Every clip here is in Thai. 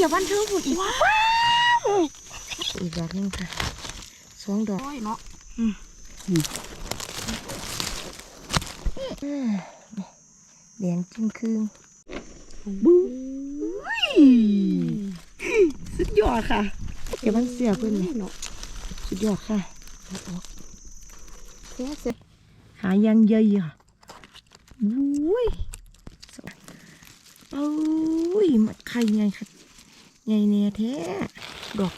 อย่าวันเทิงผุดอีกว้าวอีกดอกหนึงค่ะสองดอกโอ้ยเนาะอ่าแดงจิ้มครึ่งบู๊สุดยอดค่ะเดี๋ยวมันเสียเพื่อนเลยเนาะสุดยอดค่ะเอาออกเสียเสียหายังเยยอะอุ้ยสวยเอ้ยมันใครไงค่ะ ไงเนี่ยแท้ดอก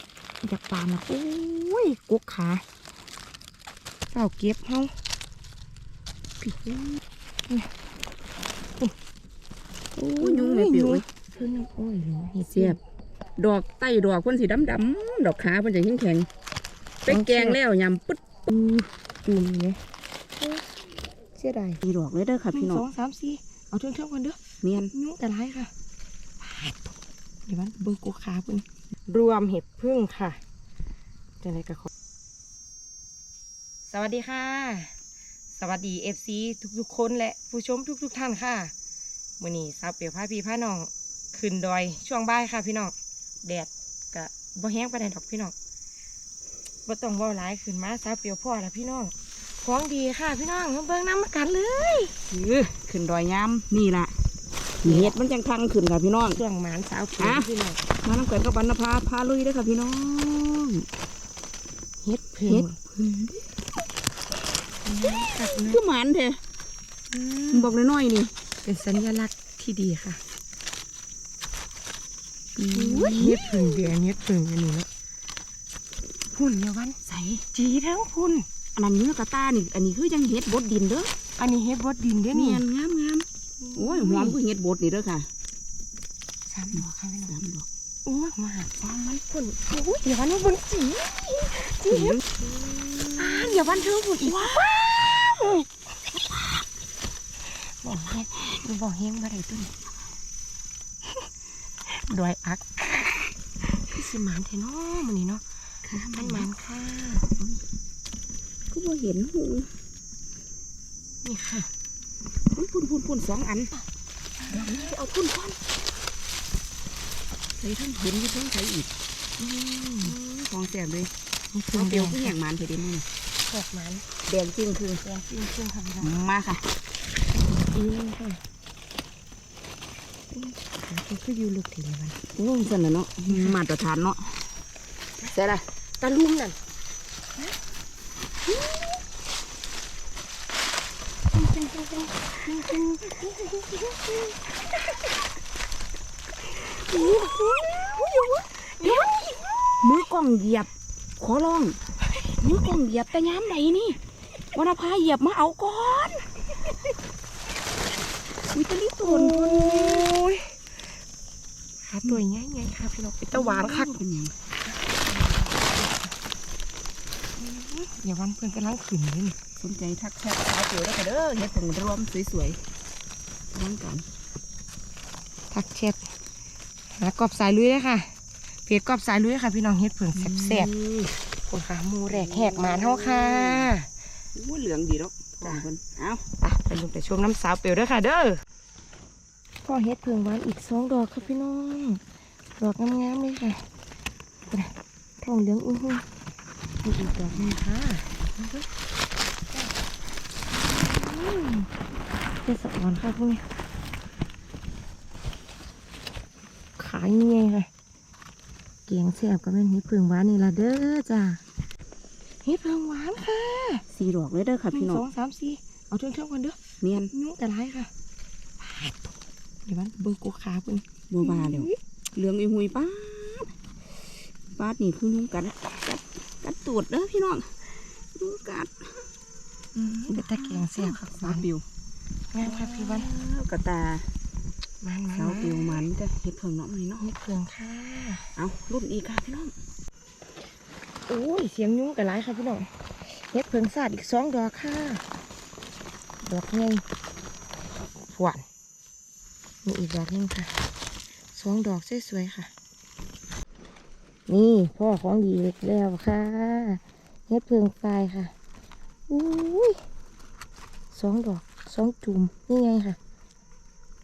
จากปานนะโอ้ยกุกขาเปล่าเก็บเฮาพี่เนี่ยโอ้อุ้ยยุงเลยเปียวเพิ่งโอ้ยเห็ดเสียบ ดอกไต้ดอกคนสีดำดำๆดอกขาเพิ่นจะแข็งแข็งๆเป็นแกงแล้วยำปึ๊ดจุ่มเนี่ยเสียดายมีดอกเลยเด้อค่ะพี่น้อสงองสามสี่เอาเท่าเท่าๆกันเด้อเนียนยุ่งแต่ไรค่ะ เดี๋ยวมันเบิ่งกูขาเพิ่นรวมเห็ดพึ่งค่ะจะไหนกับขอสวัสดีค่ะ สวัสดีเอฟซีทุกๆ คนและผู้ชมทุกๆท่านค่ะมื่อนี้สาวเปียวพาพี่พาน้องขึ้นดอยช่วงบ่ายค่ะพี่น้องแดดกะบ่แห้งไปไหนใดดอกพี่น้องบ่ต้องเว่าหลายขึ้นมาสาวเปียวพ่อละพี่น้องของดีค่ะพี่น้องมาเบิ่งน้ำมากันเลยเออขึ้นดอยยำนี่ล่ะนี่ เห็ดมันจังทังขึ้นค่ะพี่น้องเครื่องหมานสาวเปียวอะพี่น้องมาน้ำเกินกับบรรณภาพาลุยเด้อค่ะพี่น้องเฮ็ดเพิ่เฮ็งดคักนะคือหมันเถอะอืมบอกน้อยๆนี่เป็นสัญลักษณ์ที่ดีค่ะเฮ็ดเพิ่งเดียวเฮ็ดเพิ่งอันนี้เนาะพุ่นเนี่ยวันใส่จีทั้งพุ่นอันนั้นเนื้อกระตานี่ อันนี้คือยังเห็ดบดดินเด้ออันนี้เฮ็ดบดดินเด้อเนีนี่ยนงามงาม โอ้ยหอมคือเห็ดบดนี่เด้อค่ะสามดอกค่ะพี่น้องสามดอกโอ้ยมาหาฟองมันพุ่นโอ้ยเดี๋ยววันนี้เบิ่งจีจีเฮ็ดอ่าเดี๋ยววันเธอพุ่นอีกว้าวบอกเฮ็ดบอกเฮงบ่ได้ตุ้นดอยอักคือสิหมานแท้เนาะมื้อนี้เนาะมันมันค่ะก็บ่เห็นหูนี่ค่ะ พุ่นพุ่นพุ่นพุ่นสองอันเดี๋ยวนี้ไปเอาพุ่นก่อนใส่ทั้งเห็นอยู่ทั้งใส่อีกอืมของแสบเลยนี่คืเอาอเปเดีรียยววคือแห่งมันเถอะเดิมึงแสบมันแดงจริงคือแดงจริงจริงค่ะพี่น้องมาค่ะนี่ค่ะขาเขาคืออยู่ลึกทีเลยมันโอ้ยสั่นน่ะเนาะมาตรฐานเนาะเสร็จละตะลุ่มนั่นเดี๋ยว มือกล้องเหยียบ ขอร้อง มือกล้องเหยียบแต่ย้ำไหนนี่วันภาเหยียบมาเอาก่อนวิตาลิตุนโอ้ยขาตัวใหญ่ใหญ่ค่ะพี่น้องเป็นตะหวานคักเป็นหยังเดี๋ยววันเพื่อนกำลังขึ้นเลยนี่ สนใจทักแชทสาวเจอแล้วค่ะเด้อเฮ็ดผงรวมสวยๆร่างกัน ทักแชทหากรอบสายลุยเลยค่ะ เพจกรอบสายลุยค่ะ พี่น้องเฮ็ดเผิงแซ่บๆคุณค่ะหมูแรกแหกหมานเฮาค่ะโอ้ยเหลืองดีแล้วจ้าเพิ่นเอาไปไปลงแต่ช่วงน้ำสาวเปลวเด้อค่ะ เด้อพ่อเฮ็ดเผิงหวานอีกสองดอกค่ะพี่น้อง ดอกงามๆเลยค่ะไปนะทองเหลืองอุ้ยๆมีอีกดอกหนึงค่ะ อืมเป็นสะอ่อนค่ะพวกนี้ ขายเงี้ยค่ะเกียงแซ่บก็เป็นเฮ็ดเผิงหวานนี่ละเด้อจ้าเฮ็ดเผิงหวานค่ะสี่ดอกเลยเด้อค่ะหนึ่พี่งน้อสองงสามสี่เอาเท่าๆกันเด้อเนียนยุ่งแต่ไรค่ะเดี๋ยวมันเบิ่งกูขาเพิ่นบัวบาเดี๋ยวเหลืองอีหุยป้าดป้าดนี่คือยุงกัดกัดกัดตูดเด้อพี่น้องยุงกัดอืม เป็นตะเกียงเสียบค่ะสาวปิวงามค่ะพี่วันกระตามันมันสาวปิวมันจะเฮ็ดเพิ่งเนาะนี่เนาะเฮ็ดเพิงค่ะ เอารุ่นอีกค่ะพี่น้องโอ้ยเสียงยุ่งกับไรค่ะพี่น้องเฮ็ดเพิงสาดอีกสองดอกค่ะ ดอกใหญ่หวานมีอีกดอกหนึงค่ะสองดอกสวยๆค่ะ นี่พ่อของดีอีกแล้วค่ะเฮ็ดเพิงไฟค่ะ อุ้ยสองดอกสองจุ่มนี่ไงค่ะ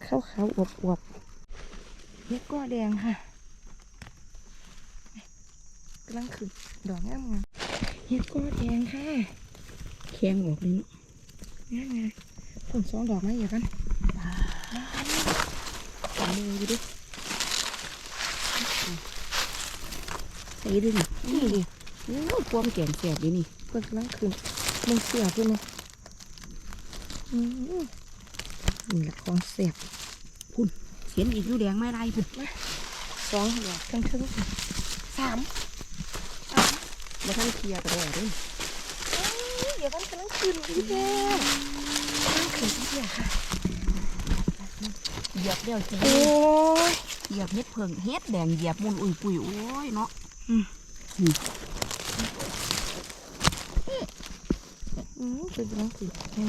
ขาวขาวอวบอวบๆเม็ดก้อแดงค่ะกำลังขึ้นดอกงามงามเฮ็ดกอแดงค่ะแข็งออกเลยเนาะงามงผลสองดอกไหมอย่ากันจับมืออยู่ดิใส่ด้วยนี่นี่ดิโอ้ความแก่งแสบดีนี่เพิ่นกำลังขึ้น มึงเสียบด้วยมั้ยอืมนี่แหละของเสียบพุ่นเห็นอีกอยู่แดงไม่ไรพุ่นสองดอกทั้งทึงสามแล้วท่านเคลียร์กระโดดด้วยเดี๋ยวมันกำลังขึ้นพี่แกกำลังขึ้นพี่แกค่ะเหยียบเดียวจีโอ้ยเหยียบเฮ็ดเพิงเฮ็ดแดงเหยียบมุนอุ้ยปุยโอ้ยเนาะอืม เป็นกำลังขึ้นแม่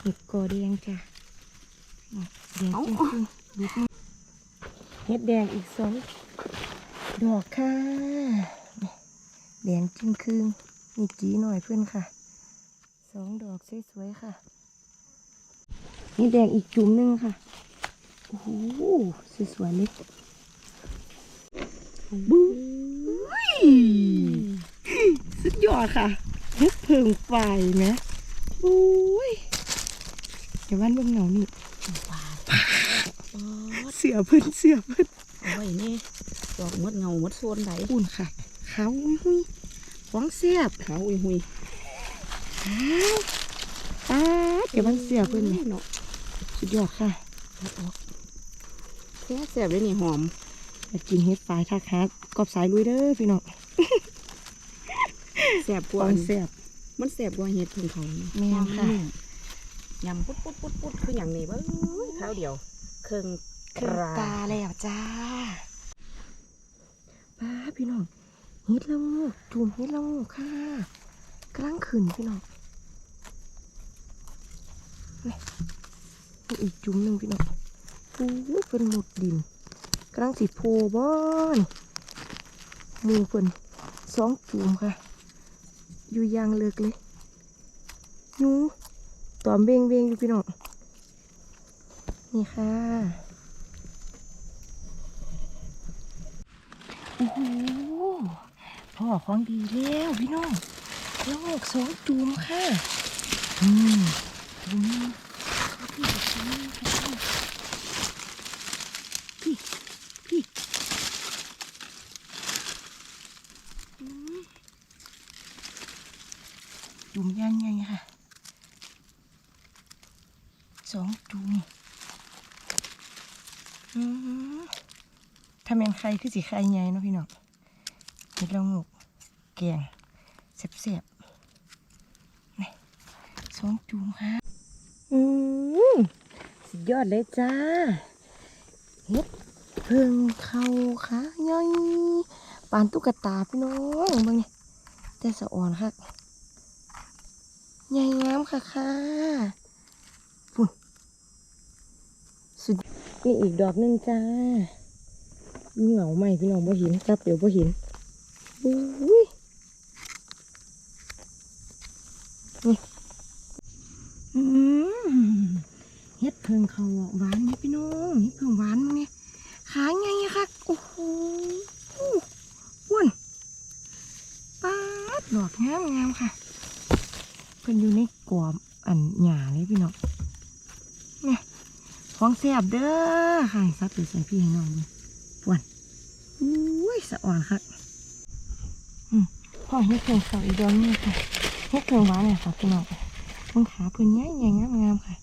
เห็ดกอแดงจ้ะแดงจริงๆดูมือเห็ดแดงอีกสองดอกค่ะนี่แดงจริงคืนมีจีหน่อยเพื่อนค่ะสองดอกสวยๆค่ะเห็ดแดงอีกจุ่มหนึงค่ะโอ้โหสวยๆเลยบึ้งสุดยอดค่ะ เฮ็ดเพิงไฟนะอุ้ยเดี๋ยววันเบิ่งเหงานี่ว้าวเสือเพิ่นเสือเพิ่นเอาไว้นี่ดอกมดเงามดโซนไหนอุ่นค่ะขาวอุ้ยของเสียบขาวอุ้ยหุยขาวป้าดเดี๋ยวมันเสือเพิ่นนี่เนาะสุดยอดค่ะแค่แสบเลยนี่หอมอยากกินเฮ็ดไฟทักฮักกอบสายลุยเด้อพี่น้อง แสบกขว่าองอันเสียบมันแสบกว่าเห็ดเพิ่งเขานี่แม่นค่ะหอมนุ่มยำปุ๊ดปุ๊ดปุ๊ดปุ๊ดคืออย่างนี้เบ้ยข้าวเดียว เครื่องเครื่องตาแล้วจ้าป้าดพี่น้องเฮ็ดละงูกจุ่มเฮ็ดละงูกค่ะกำลังขึ้นพี่น้องนี่อีกจุ่มหนึ่งพี่น้องโอ้ยเป็นหมดดินกำลังสิโพบ้านหมูเพิ่นสองจุ่มค่ะ อยู่ยางเลิกเลยยูตอมเบงเบงอยู่พี่น้อง นี่ค่ะโอ้โหพ่อของดีแล้วพี่น้องลอกสองจุ่มค่ะ อืมจุ่มหนึ่ง พี่พี่พี่อืมจุ่มยังไงค่ะสองจุ่มอืมถ้าแมนใครคือสิใครไงเนาะพี่น้องเห็ดละงกแกงเสียบๆนี่สองจุ่มค่ะอืมสุดยอดเลยจ้าเฮ็ดเพิ่งเข้าขาย่อยปานตุ๊กตาพี่น้องเบิ่งนี่แต่สะอ่อนคักใหญ่งามค่ะค่ะสุดนี่อีกดอกหนึงจ้า มีเหงาใหมพี่น้องบ่ห็นจับเดี๋ยวบ่ห็นอุ้ยอืมเฮ็ดเพิงเขาหวานนี่พี่น้องเฮ็ดเพิงหวานมั้งเนี่ยขาไงคะโอ้โหอ้วนป๊าดดอกงามงามค่ะเพิ่นอยู่ในกรอบอันหญ้าเลยพี่น้องเนี่ยของแซ่บเด้อค่ะซับไปใส่พี่ให้น้องดู วนอุ้ยสะอ่อนค่ะพ่อเฮ็ดเพิงเขาอีกดอกหนึงค่ะเฮ็ดเพิงหวานเนี่ยค่ะพี่น้องมันขาเพื้นใหญ่ใหญ่งามงามๆค่ะ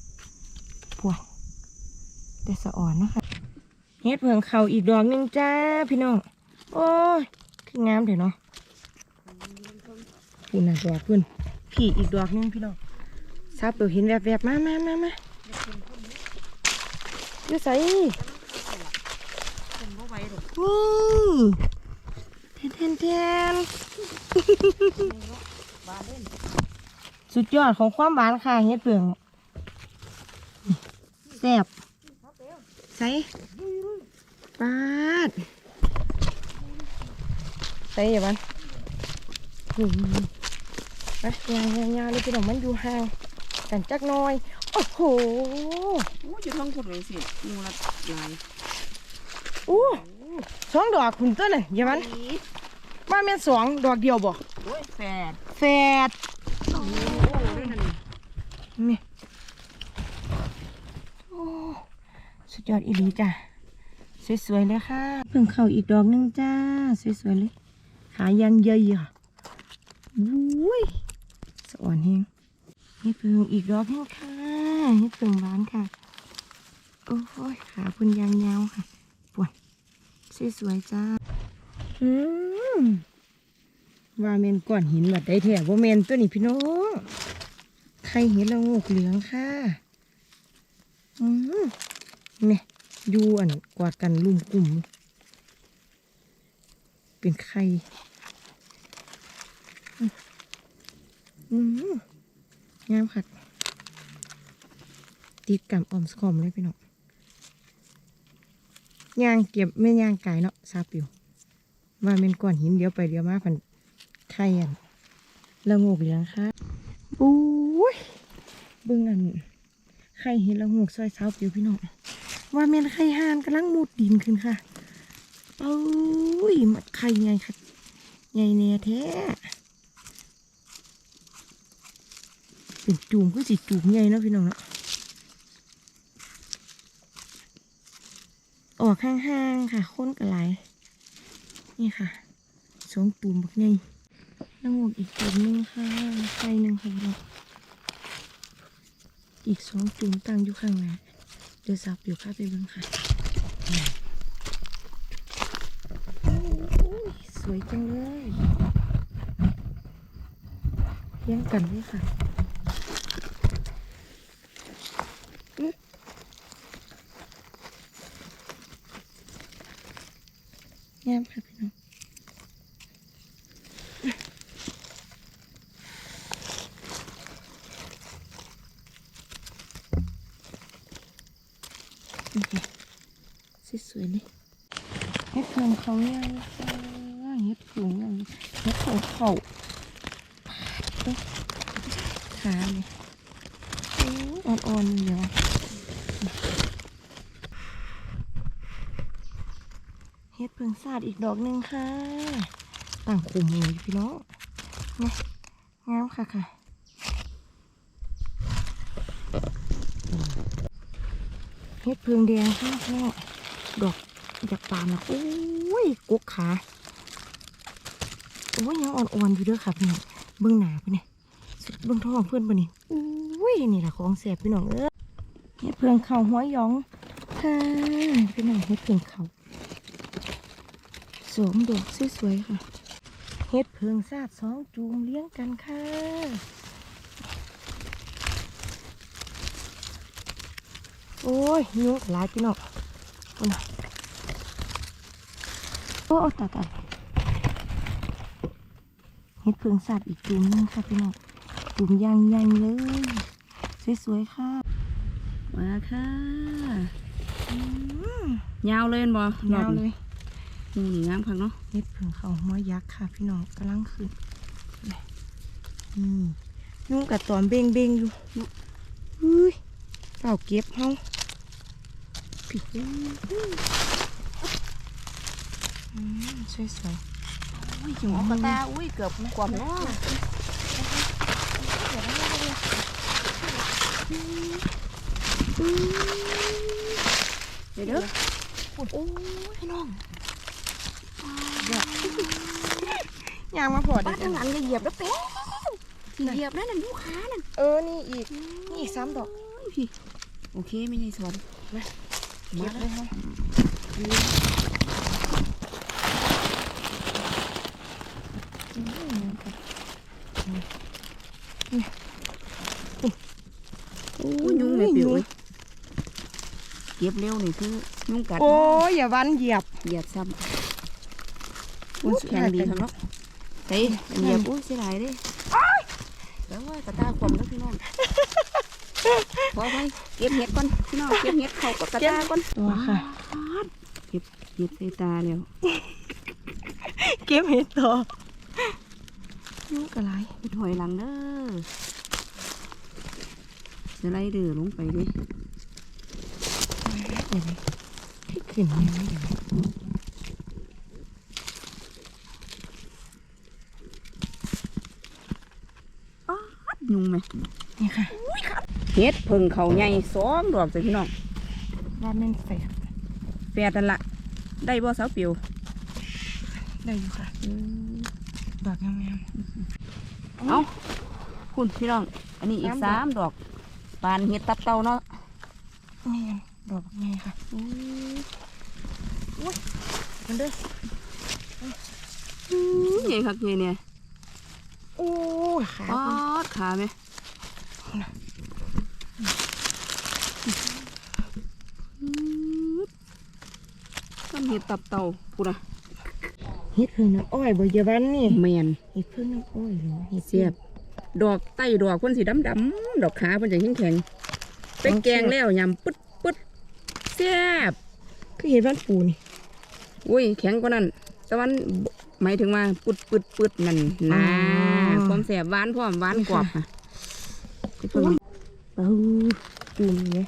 ปวดแต่สะอ่อนนะค่ะเฮ็ดเพิงเขาอีกดอกหนึงจ้าพี่น้องโอ้ยคืองามเถอะเนาะพี่น่ะดอกเพื่นพี่อีกดอกหนึงพี่น้องซาเปิดเห็นแวบๆมามามามาอยู่ใส่ บ่ไหวหรอกแทนแทนสุดยอดของความหวานค่ะเฮ็ดเพิงแซ่บใส่ปาดใส่อย่าบันอืมไปยางยางยางเลยพี่น้องมันอยู่ห่างกันจักน้อย โอ้โหโอ้ยอยู่ท้องคนเลยสิงูละลายอู้ สองดอกคุณต้นน่ะอย่าบันอีบ้านแม่นสองดอกเดียวบ่โอ้ยแฝดแฝดโอ้โหด้วยนั่นนี่นี่โอ้สุดยอดอีหลีจ้ะสวยๆเลยค่ะ เพิ่งเข้าอีกดอกหนึงจ้า สวยๆเลย ขายังเยยอะอุ้ยสะอ่อนแฮงนี่เพิ่งอีกดอกหนึงค่ะนี่เพิ่งหวานค่ะ โอ้ยขาเพุ่นยางยาวค่ะปวด สวยจ้าอืมว่าเมนก้อนหินแบบได้แถวว่าเมนตัวนี้พี่น้องไข่เห็ดละโงกเหลืองค่ะ อืมเนี่ยดูอันกวาดกันลุ่มกลุ่ม เป็นไข่อืมอืมงามค่ะติดกับออมสคอมเลยพี่น้อง ย่างเก็บไม่ย่างไก่เนาะซาปิวว่าเป็นก้อนหินเดียวไปเดียวมาพันไข่อันละโงกเหลืองค่ะปุ้ยเบิ่งอันไข่เห็ดละหูกซอยเช้าปิวพี่น้องว่าแม่นไข่ห่านกำลังมุดดินขึ้นค่ะเอ้ยมัดไข่ไงค่ะไงเนี่ยแท้เป็นจูมคือสิจูมใหญ่เนาะพี่น้องเนาะ ออกข้างๆค่ะค้นกระไหลนี่ค่ะสองตูมบักใหญ่น้ำหมกอีกจุดหนึงค่ะไข่หนึ่งค่ะพี่น้องอีกสองจุ่มตั้งอยู่ข้างหน้าเดี๋ยวสับอยู่ค่ะไปเบิ่งค่ะสวยจังเลยเลี้ยงกันด้วยค่ะ งามค่ะพี่น้องสวยๆเลยเฮ็ดเพิ่งเขาเนี่ยเฮ็ดเพิ่งยังเฮ็ดเพิ่งเขาปาดเด้อขาเลยโอ้อ่อนๆเดี๋ย วเฮ็ดเพิ่งซาดอีกดอกหนึ่งค่ะ ต่างขุมเลยพี่น้องนะงามค่ะค่ะเฮ็ดเพิงแดงค่ะพ่ดอกจากปานนะโอ้ยกุกขาโอ้ยยังอ่อนๆอยู่เด้อค่ะพี่น้องเบื้องหน้าพื่นี่สุดเบื้องท้องเพื่อนปะนี่โอ้ยนี่แหละของแสบพี่น้องเอ้ยเฮ็ดเพิงเข่าหัวยองค่ะพี่น้องเฮ็ดเพิงเข่า สองดอกสวยๆค่ะ เฮ็ดเพิงซาดสองจูมเลี้ยงกันค่ะ โอ้ยยุงหลายพี่น้องเอาหน่อยโอ้ตายตายเห็ดเพิงสัตว์อีกจุ่มหนึงค่ะพี่น้องจุ่มยางยังๆเลย สวยๆค่ะ มาค่ะอืมยาวเลยแม่นบ่ยาวเลย หมูนี่งามคักเนาะเห็ดเพิงเขาหัวยักษ์ค่ะ พี่น้องกำลังขึ้นนี่นี่ยุงกับตอมเบงเบงๆอยู่เฮ้ยเปล่าเก็บเฮาผิดอืมสวยๆอุ้ยจิ๋วกระตาอุ้ยเกือบความแล้วเดี๋ยวเด้อโอ้ยพี่น้อง ยางมาพอป้าดีทางหลังอย่าเหยียบแล้วเป๊ะสิเหยียบนั่นน่ะลูกค้านั่นเออ นี่อีก นี่อีกสามดอก โอ้ยพี่โอเคไม่ใช่สวนมามาเก็บเลยค่ะอืมโอ้ยยุงเลยปิวเอ้ยเก็บเร็วนี่คือยุงกัดโอ้ยอย่าวันเหยียบ เหยียบซ้ำ อุ้ยแข็งดีครับเนาะเฮ้ยเหยียบอุ้ยเสียดายเด้แล้วว่ากระตาความแล้วพี่น้องพอไปเก็บเห็ดก่อนพี่น้องเก็บเห็ดเข้ากับกระตาก่อนตัวค่ะเก็บเห็ดใส่ตาแล้วเก็บเห็ดต่อยุ่งกระไรเห็ดหอยหลังเด้อสไลเดอร์ลงไปเดิเดี๋ยวนี้ให้ขึ้นยังไงเดี๋ยวนี้ ไหมนี่ค่ะเฮ็ดเพิ่งเขาใหญ่สองดอกเลยพี่น้องว่าแม่นแฝดแปดนั่นละได้บ่สาวปิวได้อยู่ค่ะดอกงามเอาคุณพี่น้อง อันนี้อีกสามดอกสามดอกปานเฮ็ดตับเต่าเนาะๆนี่กันดอกไงค่ะมันเด้อใหญ่คักใหญ่เนี่ยโอ้ยขาปอเพิ่นดขาไหมต้นเห็ดตับเต่าพูดนะเฮ็ดเพิ่งน้ำอ้อยบ่อยาวันนี่แมนเฮ็ดเพิ่งน้ำอ้อยเหรอเฮ็ดเสียบ ดอกไต้ดอกเพิ่นสีดำดำๆดอกขาเพิ่นจะแข็งแข็งๆไปแกงแล้วยำปึ๊ดปึ๊ดเสียบคือเฮ็ดบ้านปูนี่อุ้ยแข็งกว่านั้นแต่วันหมายถึงว่าปุดปึ๊ดปึ๊ดนั่นนะความแสบหวานพร้อมหวานกรอบค่ะเพิ่นเอ้าปูนี่ไง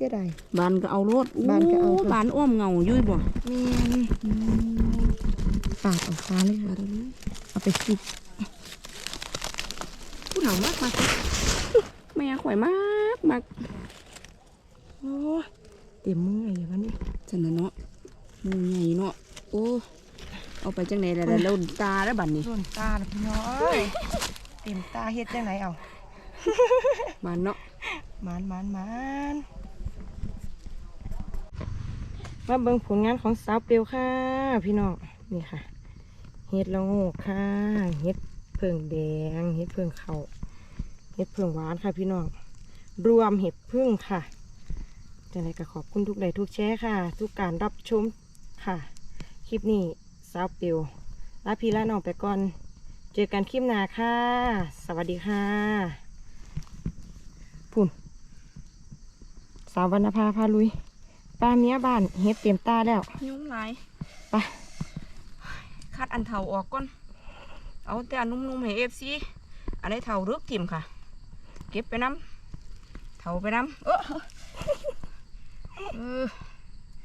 เสียดายบานก็เอารถบานก็เอาบานอ้อมเงายุ่ยบ่แม่นปาดออกฟ้าเลยค่ะเอาไปสิบผู้เฒ่ามากมากแม่ข่อยมากมากโอ้ยเต็มมือเลยวันนี้ฉันน่ะเนาะหมูใหญ่เนาะโอ้เอาไปจังไหนแล้วแล้วตาแล้วบัดนี้ส่วนตาน่ะพี่น้อยเต็มตาเฮ็ดจังไหนเอาบานเนาะหมานหมานหมาน มาเบิ่งผลงานของสาวเปียวค่ะ พี่น้องนี่ค่ะเฮ็ดละโงกค่ะเฮ็ดเพิ่งแดงเฮ็ดเพิ่งเขาเฮ็ดเพิ่งหวานค่ะ พี่น้องรวมเห็ดพึ่งค่ะจังไรก็ขอบคุณทุกไลค์ทุกแชร์ค่ะ ทุกการรับชมค่ะ คลิปนี้สาวเปียวลาพี่ละน้องไปก่อน เจอกันคลิปหน้าค่ะ สวัสดีค่ะพุ่นสาววรรณภาพาลุย ป้าเมียบ้านเฮ็ดเตรียมตาแล้วยุ่งหลายไปคัดอันเถาออกก่อน เอาแต่อันนุ่มๆให้เอฟซีอันนี้เถารึกถิ่มค่ะ เก็บไปน้ำเถาไปน้ำเออเออ